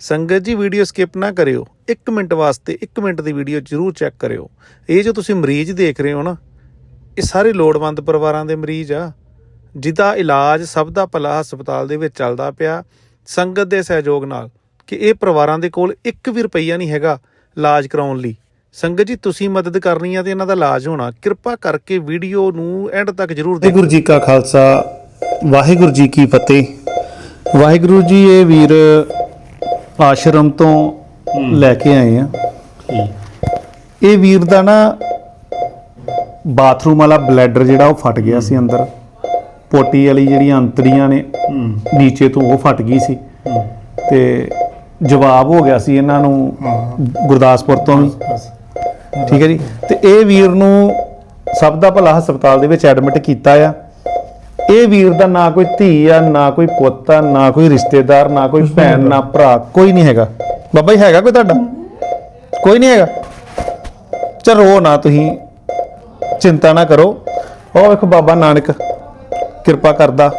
ਸੰਗਤ ਜੀ video skip ਨਾ ਕਰਿਓ। 1 ਮਿੰਟ ਵਾਸਤੇ 1 ਮਿੰਟ ਦੀ ਵੀਡੀਓ ਜ਼ਰੂਰ ਚੈੱਕ ਕਰਿਓ। ਇਹ ਜੋ ਤੁਸੀਂ ਮਰੀਜ਼ ਦੇਖ ਰਹੇ ਹੋ ਨਾ, ਇਹ ਸਾਰੇ ਲੋੜਵੰਦ ਪਰਿਵਾਰਾਂ ਦੇ ਮਰੀਜ਼ ਆ। ਜਿਹਦਾ ਇਲਾਜ ਸਭ ਦਾ ਭਲਾ ਹਸਪਤਾਲ ਦੇ ਵਿੱਚ ਚੱਲਦਾ ਪਿਆ, ਸੰਗਤ ਦੇ ਸਹਿਯੋਗ ਨਾਲ ਕਿ ਇਹ ਪਰਿਵਾਰਾਂ ਦੇ ਕੋਲ 1 ਵੀ ਰੁਪਈਆ ਨਹੀਂ ਹੈਗਾ ਇਲਾਜ ਕਰਾਉਣ ਲਈ। ਸੰਗਤ ਜੀ, ਤੁਸੀਂ ਮਦਦ ਕਰਨੀ ਆ ਤੇ ਇਹਨਾਂ ਦਾ ਇਲਾਜ ਹੋਣਾ। ਕਿਰਪਾ ਕਰਕੇ ਵੀਡੀਓ ਨੂੰ ਐਂਡ ਤੱਕ ਜ਼ਰੂਰ ਦੇਖੋ। ਵਾਹਿਗੁਰੂ ਜੀ ਕਾ ਖਾਲਸਾ, ਵਾਹਿਗੁਰੂ ਜੀ ਕੀ ਫਤਿਹ। ਵਾਹਿਗੁਰੂ ਜੀ, ਇਹ ਵੀਰ ਆਸ਼ਰਮ ਤੋਂ ਲੈ ਕੇ ਆਏ ਆ। ਇਹ ਵੀਰ ਦਾ ਨਾ ਬਾਥਰੂਮ ਵਾਲਾ ਬਲੈਡਰ ਜਿਹੜਾ ਉਹ ਫਟ ਗਿਆ ਸੀ ਅੰਦਰ। ਪੋਟੀ ਵਾਲੀ ਜਿਹੜੀਆਂ ਅੰਤੜੀਆਂ ਨੇ ਨੀਚੇ ਤੋਂ ਉਹ ਫਟ ਗਈ ਸੀ। ਤੇ ਜਵਾਬ ਹੋ ਗਿਆ ਸੀ ਇਹਨਾਂ ਨੂੰ ਗੁਰਦਾਸਪੁਰ ਤੋਂ ਵੀ ਠੀਕ ਹੈ ਜੀ। ਤੇ ਇਹ ਵੀਰ ਨੂੰ ਸਭ ਦਾ ਭਲਾ ਹਸਪਤਾਲ ਦੇ ਵਿੱਚ ਐਡਮਿਟ ਕੀਤਾ ਆ। ਇਹ ਵੀਰ ਦਾ ਨਾ ਕੋਈ ਧੀ ਆ ਨਾ ਕੋਈ ਪੁੱਤ ਆ ਨਾ ਕੋਈ ਰਿਸ਼ਤੇਦਾਰ ਨਾ ਕੋਈ ਭੈਣ ਨਾ ਭਰਾ ਕੋਈ ਨਹੀਂ ਹੈਗਾ। ਬਾਬਾ ਜੀ ਹੈਗਾ ਕੋਈ ਤੁਹਾਡਾ? ਕੋਈ ਨਹੀਂ ਹੈਗਾ? ਚਲ ਰੋ ਨਾ ਤੁਸੀਂ। ਚਿੰਤਾ ਨਾ ਕਰੋ। ਉਹ ਵੇਖੋ ਬਾਬਾ ਨਾਨਕ ਕਿਰਪਾ ਕਰਦਾ।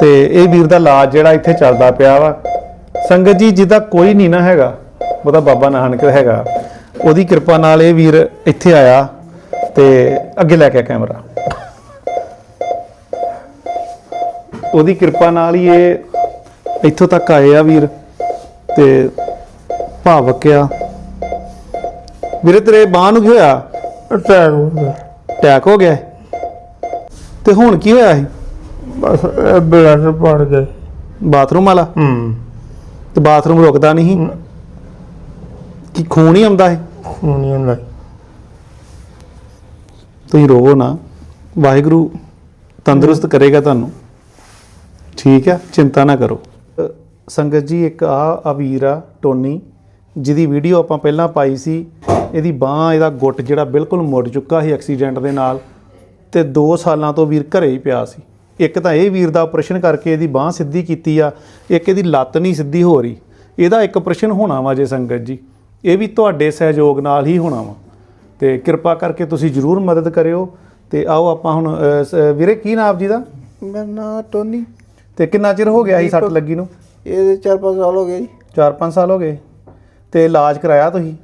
ਤੇ ਇਹ ਵੀਰ ਦਾ ਇਲਾਜ ਜਿਹੜਾ ਇੱਥੇ ਚੱਲਦਾ ਪਿਆ ਵਾ ਸੰਗਤ ਜੀ ਜਿਹਦਾ ਕੋਈ ਨਹੀਂ ਨਾ ਹੈਗਾ ਉਹਦਾ ਬਾਬਾ ਨਾਨਕ ਹੈਗਾ। ਉਹਦੀ ਕਿਰਪਾ ਨਾਲ ਇਹ ਵੀਰ ਇੱਥੇ ਆਇਆ ਤੇ ਅੱਗੇ ਲੈ ਕੇ ਕੈਮਰਾ। ਉਹਦੀ ਕਿਰਪਾ ਨਾਲ ਹੀ ਇਹ ਇੱਥੋਂ ਤੱਕ ਆਏ ਆ ਵੀਰ ਤੇ ਭਾਵਕ ਆ ਵੀਰੇ ਤੇਰੇ ਬਾਹ ਨੂੰ ਕੀ ਹੋਇਆ? ਅਟੈਕ ਹੋ ਗਿਆ। ਅਟੈਕ ਹੋ ਗਿਆ? ਤੇ ਹੁਣ ਕੀ ਹੋਇਆ ਸੀ? ਬਸ ਇਹ ਬਲੱਡ ਪੜ ਗਏ। ਬਾਥਰੂਮ ਵਾਲਾ? ਹੂੰ। ਤੇ ਬਾਥਰੂਮ ਰੁਕਦਾ ਨਹੀਂ? ਕਿ ਖੂਨ ਹੀ ਆਉਂਦਾ ਹੈ ਖੂਨ ਹੀ ਹੁੰਦਾ ਤੁਸੀਂ ਰੋਵੋ ਨਾ। ਵਾਹਿਗੁਰੂ ਤੰਦਰੁਸਤ ਕਰੇਗਾ ਤੁਹਾਨੂੰ। ਠੀਕ ਹੈ ਚਿੰਤਾ ਨਾ ਕਰੋ। ਸੰਗਤ ਜੀ ਇੱਕ ਆ ਆ ਵੀਰ ਆ ਟੋਨੀ ਜਿਹਦੀ ਵੀਡੀਓ ਆਪਾਂ ਪਹਿਲਾਂ ਪਾਈ ਸੀ। ਇਹਦੀ ਬਾਹ ਇਹਦਾ ਗੁੱਟ ਜਿਹੜਾ ਬਿਲਕੁਲ ਮੁੜ ਚੁੱਕਾ ਸੀ ਐਕਸੀਡੈਂਟ ਦੇ ਨਾਲ ਤੇ 2 ਸਾਲਾਂ ਤੋਂ ਵੀਰ ਘਰੇ ਹੀ ਪਿਆ ਸੀ। ਇੱਕ ਤਾਂ ਇਹ ਵੀਰ ਦਾ ਆਪਰੇਸ਼ਨ ਕਰਕੇ ਇਹਦੀ ਬਾਹ ਸਿੱਧੀ ਕੀਤੀ ਆ ਇੱਕ ਇਹਦੀ ਲੱਤ ਨਹੀਂ ਸਿੱਧੀ ਹੋ ਰਹੀ। ਇਹਦਾ ਇੱਕ ਆਪਰੇਸ਼ਨ ਹੋਣਾ ਵਾ ਜੇ ਸੰਗਤ ਜੀ। ਇਹ ਵੀ ਤੁਹਾਡੇ ਸਹਿਯੋਗ ਨਾਲ ਹੀ ਹੋਣਾ ਵਾ। ਤੇ ਕਿਰਪਾ ਕਰਕੇ ਤੁਸੀਂ ਜਰੂਰ ਮਦਦ ਕਰਿਓ ਤੇ ਆਓ ਆਪਾਂ ਹੁਣ ਵੀਰੇ ਕੀ ਨਾਮ ਜੀ ਦਾ? ਮੇਰਾ ਨਾਂ ਟੋਨੀ। ਤੇ ਕਿੰਨਾ ਚਿਰ ਹੋ ਗਿਆ ਸੀ ਸੱਟ ਲੱਗੀ ਨੂੰ? ਇਹਦੇ 4-5 ਸਾਲ ਹੋ ਗਏ ਜੀ। 4-5 ਸਾਲ ਹੋ ਗਏ। ਤੇ ਇਲਾਜ ਕਰਾਇਆ ਤੁਸੀਂ?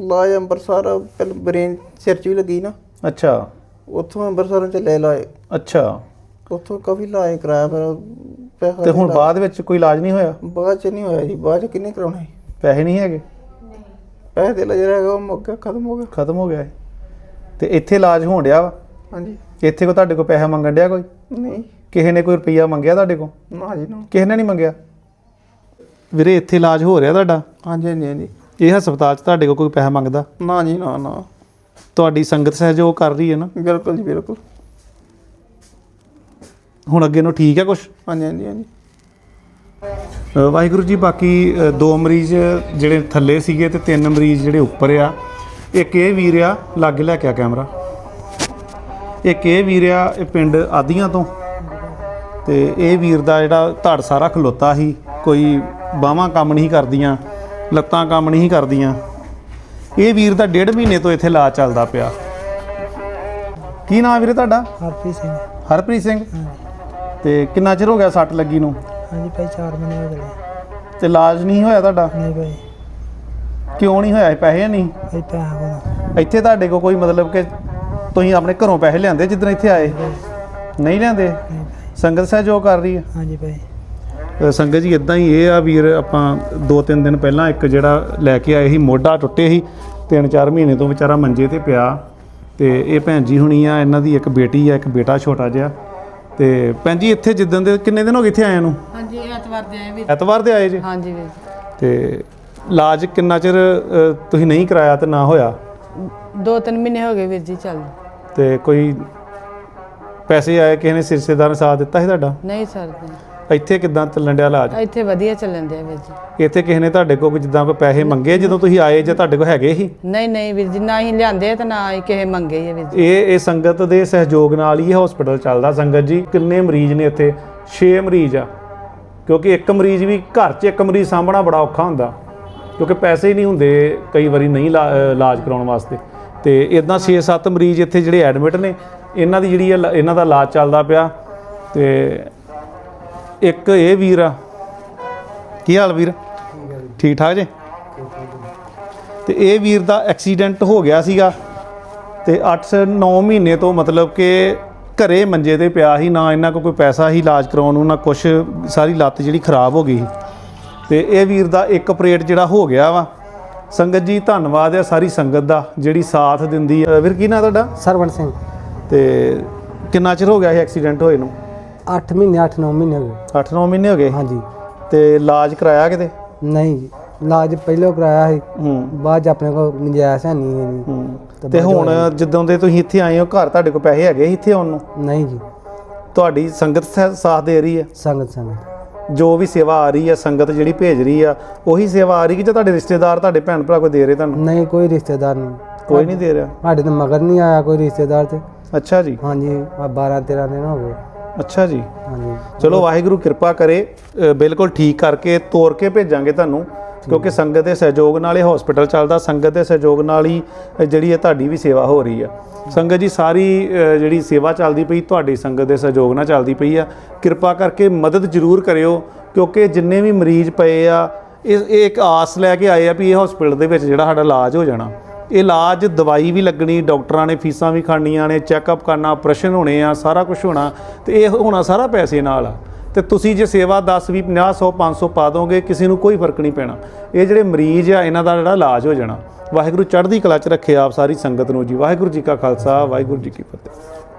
ਲਾਜ ਅੰਬਰਸਰ ਪਹਿਲ ਬ੍ਰੇਨ ਸਿਰ 'ਚ ਵੀ ਲੱਗੀ ਨਾ। ਅੱਛਾ। ਉੱਥੋਂ ਅੰਬਰਸਰ ਚ ਲੈ ਲਾਏ। ਅੱਛਾ। ਉੱਥੋਂ ਕਾਫੀ ਇਲਾਜ ਕਰਾਇਆ ਪਰ ਪੈਸਾ ਤੇ ਹੁਣ ਬਾਅਦ ਵਿੱਚ ਕੋਈ ਇਲਾਜ ਨਹੀਂ ਹੋਇਆ? ਬਾਅਦ ਚ ਨਹੀਂ ਹੋਇਆ ਜੀ। ਬਾਅਦ ਚ ਕਿੰਨੇ ਕਰਾਉਣਾ? ਸੀ ਪੈਸੇ ਨਹੀਂ ਹੈਗੇ? ਪੈਸੇ ਦੇ ਲੈ ਜਿਹੜਾ ਹੈਗਾ ਉਹ ਮੁੱਕ ਗਿਆ ਖਤਮ ਹੋ ਗਿਆ। ਖਤਮ ਹੋ ਗਿਆ ਇਹ। ਤੇ ਇੱਥੇ ਇਲਾਜ ਹੋਣ ਡਿਆ ਵਾ? ਹਾਂਜੀ। ਇੱਥੇ ਕੋ ਤੁਹਾਡੇ ਕੋਲ ਪੈਸਾ ਮੰਗਣ ਡਿਆ ਕੋਈ? ਨਹੀਂ। ਕਿਸੇ ਨੇ ਕੋਈ ਰੁਪਈਆ ਮੰਗਿਆ ਤੁਹਾਡੇ ਕੋਲ? ਨਾ ਜੀ ਨਾ। ਕਿਸੇ ਨੇ ਨਹੀਂ ਮੰਗਿਆ? ਵੀਰੇ ਇੱਥੇ ਇਲਾਜ ਹੋ ਰਿਹਾ ਤੁਹਾਡਾ? ਹਾਂਜੀ ਹਾਂਜੀ ਹਾਂਜੀ। ਇਹ ਹਸਪਤਾਲ 'ਚ ਤੁਹਾਡੇ ਕੋਲ ਕੋਈ ਪੈਸਾ ਮੰਗਦਾ? ਨਾ ਜੀ ਨਾ ਨਾ। ਤੁਹਾਡੀ ਸੰਗਤ ਸਹਿਯੋਗ ਕਰ ਰਹੀ ਹੈ ਨਾ? ਬਿਲਕੁਲ ਜੀ ਬਿਲਕੁਲ। ਹੁਣ ਅੱਗੇ ਨੂੰ ਠੀਕ ਹੈ ਕੁਛ? ਹਾਂਜੀ ਹਾਂਜੀ ਹਾਂਜੀ। ਅ, ਵਾਹਿਗੁਰੂ ਜੀ ਬਾਕੀ ਅ, ਦੋ ਮਰੀਜ਼ ਜਿਹੜੇ ਥੱਲੇ ਸੀਗੇ ਤੇ ਤਿੰਨ ਮਰੀਜ਼ ਜਿਹੜੇ ਉੱਪਰ ਆ। ਇੱਕ ਇਹ ਵੀਰ ਆ ਲਾਗੇ ਲੈ ਕੇ ਆ ਕੈਮਰਾ। ਇੱਕ ਇਹ ਵੀਰ ਆ ਇਹ ਪਿੰਡ ਆਦੀਆਂ ਤੋਂ। ਤੇ ਇਹ ਵੀਰ ਦਾ ਜਿਹੜਾ ਧੜ ਸਾਰਾ ਖਲੋਤਾ ਸੀ ਕੋਈ ਬਾਹਾਂ ਕੰਮ ਨਹੀਂ ਕਰਦੀਆਂ ਲੱਤਾਂ ਕੰਮ ਨਹੀਂ ਕਰਦੀਆਂ। ਇਹ ਵੀਰ ਦਾ ਡੇਢ ਮਹੀਨੇ ਤੋਂ ਇੱਥੇ ਇਲਾਜ ਚੱਲਦਾ ਪਿਆ। ਕੀ ਨਾਮ ਵੀਰੇ ਤੁਹਾਡਾ? ਹਰਪ੍ਰੀਤ ਸਿੰਘ। ਹਰਪ੍ਰੀਤ ਸਿੰਘ? ਤੇ ਕਿੰਨਾ ਚਿਰ ਹੋ ਗਿਆ ਸੱਟ ਲੱਗੀ ਨੂੰ? ਹਾਂਜੀ ਭਾਈ 4 ਮਹੀਨੇ ਹੋ ਗਏ। ਤੇ ਇਲਾਜ ਨਹੀਂ ਹੋਇਆ ਤੁਹਾਡਾ? ਨਹੀਂ ਭਾਈ। ਕਿਉਂ ਨਹੀਂ ਹੋਇਆ? ਪੈਸੇ ਨਹੀਂ? ਭਾਈ ਪੈਸਾ ਕੋਲ ਇੱਥੇ ਤੁਹਾਡੇ ਕੋਲ ਕੋਈ ਮਤਲਬ ਕਿ ਤੁਸੀਂ ਆਪਣੇ ਘਰੋਂ ਪੈਸੇ ਲਿਆਂਦੇ ਜਿੱਦਣ ਇੱਥੇ ਆਏ? ਨਹੀਂ ਲਿਆਂਦੇ? ਸੰਗਤ ਸਹਿਯੋਗ ਕਰ ਰਹੀ ਹੈ? ਹਾਂਜੀ ਭਾਈ। ਸੰਗਤ ਜੀ ਇਦਾਂ ਹੀ ਇਹ ਆ ਵੀਰ ਆਪਾਂ ਦੋ ਤਿੰਨ ਦਿਨ ਪਹਿਲਾਂ ਇੱਕ ਜਿਹੜਾ ਲੈ ਕੇ ਆਏ ਸੀ ਮੋਢਾ ਟੁੱਟੇ ਸੀ ਤਿੰਨ ਚਾਰ ਮਹੀਨੇ ਤੋਂ ਵਿਚਾਰਾ ਮੰਜੇ ਤੇ ਪਿਆ। ਤੇ ਇਹ ਭੈਣ ਜੀ ਹੁਣੀ ਆ ਇਹਨਾਂ ਦੀ ਇੱਕ ਬੇਟੀ ਆ ਇੱਕ ਬੇਟਾ ਛੋਟਾ ਜਿਹਾ। ਤੇ ਭੈਣ ਜੀ ਇੱਥੇ ਜਿੱਦਣ ਦੇ ਕਿੰਨੇ ਦਿਨ ਹੋ ਗਏ ਇੱਥੇ ਆਇਆਂ ਨੂੰ? ਹਾਂਜੀ ਐਤਵਾਰ ਦੇ ਆਏ ਵੀ ਐਤਵਾਰ ਦੇ ਆਏ ਜੀ? ਹਾਂਜੀ ਵੀਰ। ਤੇ ਇਲਾਜ ਕਿੰਨਾ ਚਿਰ ਅ, ਤੁਸੀਂ ਨਹੀਂ ਕਰਾਇਆ ਤੇ ਨਾ ਹੋਇਆ? ਦੋ ਤਿੰਨ ਮਹੀਨੇ ਹੋ ਗਏ ਵੀਰ ਜੀ ਚੱਲ। ਤੇ ਕੋਈ ਪੈਸੇ ਆਏ ਕਿਸੇ ਨੇ ਰਿਸ਼ਤੇਦਾਰ ਨੇ ਸਾਥ ਦਿੱਤਾ ਸੀ ਤੁਹਾਡਾ? ਨਹੀਂ ਸਰ ਇੱਥੇ ਕਿਦਾਂ ਚੱਲਣ ਡਿਆ ਇਲਾਜ? ਇੱਥੇ ਵਧੀਆ ਚੱਲਣ ਦਿਆ ਵੀਰ ਜੀ। ਇੱਥੇ ਕਿਸੇ ਨੇ ਤੁਹਾਡੇ ਕੋਲ ਜਿੱਦਾਂ ਕੋਈ ਪੈਸੇ ਮੰਗੇ ਜਦੋਂ ਤੁਸੀਂ ਆਏ ਜਾਂ ਤੁਹਾਡੇ ਕੋਲ ਹੈਗੇ ਸੀ? ਨਹੀਂ ਨਹੀਂ ਵੀਰ ਜੀ ਨਾ ਹੀ ਲਿਆਂਦੇ ਤੇ ਨਾ ਹੀ ਕਿਸੇ ਮੰਗੇ ਆ ਵੀਰ ਜੀ। ਇਹ ਇਹ ਸੰਗਤ ਦੇ ਸਹਿਯੋਗ ਨਾਲ ਹੀ ਹਸਪੀਟਲ ਚੱਲਦਾ ਸੰਗਤ ਜੀ। ਕਿੰਨੇ ਮਰੀਜ਼ ਨੇ ਇੱਥੇ? 6 ਮਰੀਜ਼ ਆ। ਕਿਉਂਕਿ ਇੱਕ ਮਰੀਜ਼ ਵੀ ਘਰ 'ਚ ਇੱਕ ਮਰੀਜ਼ ਸਾਂਭਣਾ ਬੜਾ ਔਖਾ ਹੁੰਦਾ। ਕਿਉਂਕਿ ਪੈਸੇ ਹੀ ਨਹੀਂ ਹੁੰਦੇ ਕਈ ਵਾਰੀ ਨਹੀਂ ਇਲਾ- ਅ, ਇਲਾਜ ਕਰਾਉਣ ਵਾਸਤੇ। ਤੇ ਇਦਾਂ 6-7 ਮਰੀਜ਼ ਇੱਥੇ ਜਿਹੜੇ ਐਡਮਿਟ ਨੇ ਇਹਨਾਂ ਦੀ ਜਿਹੜੀ ਇਹ- ਇਹਨਾਂ ਦਾ ਇਲਾਜ ਚੱਲਦਾ ਪਿਆ ਤੇ ਇੱਕ ਇਹ ਵੀਰ ਆ। ਕੀ ਹਾਲ ਵੀਰ? ਠੀਕ ਠਾਕ ਜੇ? ਤੇ ਇਹ ਵੀਰ ਦਾ ਐਕਸੀਡੈਂਟ ਹੋ ਗਿਆ ਸੀਗਾ ਤੇ 8-9 ਮਹੀਨੇ ਤੋਂ ਮਤਲਬ ਕਿ ਘਰੇ ਮੰਜੇ ਤੇ ਪਿਆ ਸੀ ਨਾ ਇਹਨਾਂ ਕੋਲ ਕੋਈ ਪੈਸਾ ਸੀ ਇਲਾਜ ਕਰਾਉਣ ਨੂੰ ਨਾ ਕੁਛ ਸਾਰੀ ਲੱਤ ਜਿਹੜੀ ਖਰਾਬ ਹੋ ਗਈ ਸੀ। ਤੇ ਇਹ ਵੀਰ ਦਾ ਇੱਕ ਆਪਰੇਟ ਜਿਹੜਾ ਹੋ ਗਿਆ ਵਾ। ਸੰਗਤ ਜੀ ਧੰਨਵਾਦ ਹੈ ਸਾਰੀ ਸੰਗਤ ਦਾ ਜਿਹੜੀ ਸਾਥ ਦਿੰਦੀ ਹੈ ਵੀਰ ਕੀ ਨਾਂ ਤੁਹਾਡਾ? ਸਰਵਣ ਸਿੰਘ। ਤੇ ਕਿੰਨਾ ਚਿਰ ਹੋ ਗਿਆ ਇਹ ਐਕਸੀਡੈਂਟ ਹੋਏ ਨੂੰ? 8 ਮਹੀਨੇ 8-9 ਮਹੀਨੇ ਹੋ ਗਏ। 8-9 ਮਹੀਨੇ ਹੋ ਗਏ? ਹਾਂਜੀ। ਤੇ ਇਲਾਜ ਕਰਾਇਆ ਕਿਤੇ? ਨਹੀਂ ਜੀ ਇਲਾਜ ਪਹਿਲਾਂ ਕਰਾਇਆ ਸੀ। ਹੂੰ। ਬਾਅਦ 'ਚ ਆਪਣੇ ਕੋਲ ਗੁੰਜਾਇਸ਼ ਹੈ ਨਹੀਂ ਹੈ ਜੀ। ਹੂੰ। ਤੇ ਹੁਣ ਜਦੋਂ ਦੇ ਤੁਸੀਂ ਇੱਥੇ ਆਏ ਹੋ ਘਰ ਤੁਹਾਡੇ ਕੋਲ ਪੈਸੇ ਹੈਗੇ ਸੀ ਇੱਥੇ ਆਉਣ ਨੂੰ? ਨਹੀਂ ਜੀ। ਤੁਹਾਡੀ ਸੰਗਤ ਸਾ- ਸਾਥ ਦੇ ਰਹੀ ਹੈ? ਸੰਗਤ ਸੰਗਤ। ਜੋ ਵੀ ਸੇਵਾ ਆ ਰਹੀ ਹੈ ਸੰਗਤ ਜਿਹੜੀ ਭੇਜ ਰਹੀ ਆ ਉਹੀ ਸੇਵਾ ਆ ਰਹੀ ਕਿ ਜਾਂ ਤੁਹਾਡੇ ਰਿਸ਼ਤੇਦਾਰ ਤੁਹਾਡੇ ਭੈਣ ਭਰਾ ਕੋਈ ਦੇ ਰਹੇ ਤੁਹਾਨੂੰ? ਨਹੀਂ ਕੋਈ ਰਿਸ਼ਤੇਦਾਰ ਨਹੀਂ। ਕੋਈ ਨਹੀਂ ਦੇ ਰਿਹਾ? ਸਾਡੇ ਤੇ ਮਗਰ ਨਹੀਂ ਆਇਆ ਕੋਈ ਰਿਸ਼ਤੇਦਾਰ ਤੇ। ਅੱਛਾ ਜੀ। ਹਾਂਜੀ ਆ 12 13 ਦਿਨ ਹੋ ਗਏ। ਅੱਛਾ ਜੀ। ਹਾਂਜੀ। ਚਲੋ ਵਾਹਿਗੁਰੂ ਕਿਰਪਾ ਕਰੇ ਅ, ਬਿਲਕੁਲ ਠੀਕ ਕਰਕੇ ਤੋਰ ਕੇ ਭੇਜਾਂਗੇ ਤੁਹਾਨੂੰ ਕਿਉਂਕਿ ਸੰਗਤ ਦੇ ਸਹਿਯੋਗ ਨਾਲ ਇਹ ਹਸਪੀਟਲ ਚੱਲਦਾ ਸੰਗਤ ਦੇ ਸਹਿਯੋਗ ਨਾਲ ਹੀ ਅ, ਜਿਹੜੀ ਹੈ ਤੁਹਾਡੀ ਵੀ ਸੇਵਾ ਹੋ ਰਹੀ ਆ। ਸੰਗਤ ਜੀ ਸਾਰੀ ਅ, ਜਿਹੜੀ ਸੇਵਾ ਚੱਲਦੀ ਪਈ ਤੁਹਾਡੀ ਸੰਗਤ ਦੇ ਸਹਿਯੋਗ ਨਾਲ ਚੱਲਦੀ ਪਈ ਆ। ਕਿਰਪਾ ਕਰਕੇ ਮਦਦ ਜ਼ਰੂਰ ਕਰਿਓ ਕਿਉਂਕਿ ਜਿੰਨੇ ਵੀ ਮਰੀਜ਼ ਪਏ ਆ ਇਹ ਇਹ ਇੱਕ ਆਸ ਲੈ ਕੇ ਆਏ ਆ ਵੀ ਇਹ ਹਸਪੀਟਲ ਦੇ ਵਿੱਚ ਜਿਹੜਾ ਸਾਡਾ ਇਲਾਜ ਹੋ ਜਾਣਾ। ਇਹ ਇਲਾਜ, ਦਵਾਈ ਵੀ ਲੱਗਣੀ, ਡਾਕਟਰਾਂ ਨੇ ਫੀਸਾਂ ਵੀ ਖਾਣੀਆਂ ਨੇ ਚੈੱਕਅਪ ਕਰਨਾ ਆਪਰੇਸ਼ਨ ਹੋਣੇ ਆ, ਸਾਰਾ ਕੁਝ ਹੋਣਾ, ਤੇ ਇਹ ਹੋਣਾ ਸਾਰਾ ਪੈਸੇ ਨਾਲ ਆ। ਤੇ ਤੁਸੀਂ ਜੇ ਸੇਵਾ 10 20 50 100 500 ਪਾ ਦੋਗੇ, ਕਿਸੇ ਨੂੰ ਕੋਈ ਫ਼ਰਕ ਨਹੀਂ ਪੈਣਾ। ਇਹ ਜਿਹੜੇ ਮਰੀਜ਼ ਆ, ਇਹਨਾਂ ਦਾ ਜਿਹੜਾ ਇਲਾਜ ਹੋ ਜਾਣਾ। ਵਾਹਿਗੁਰੂ ਚੜ੍ਹਦੀ ਕਲਾ 'ਚ ਰੱਖੇ ਆਪ ਸਾਰੀ ਸੰਗਤ ਨੂੰ ਜੀ। ਵਾਹਿਗੁਰੂ ਜੀ ਕਾ ਖਾਲਸਾ, ਵਾਹਿਗੁਰੂ ਜੀ ਕੀ ਫਤਿਹ।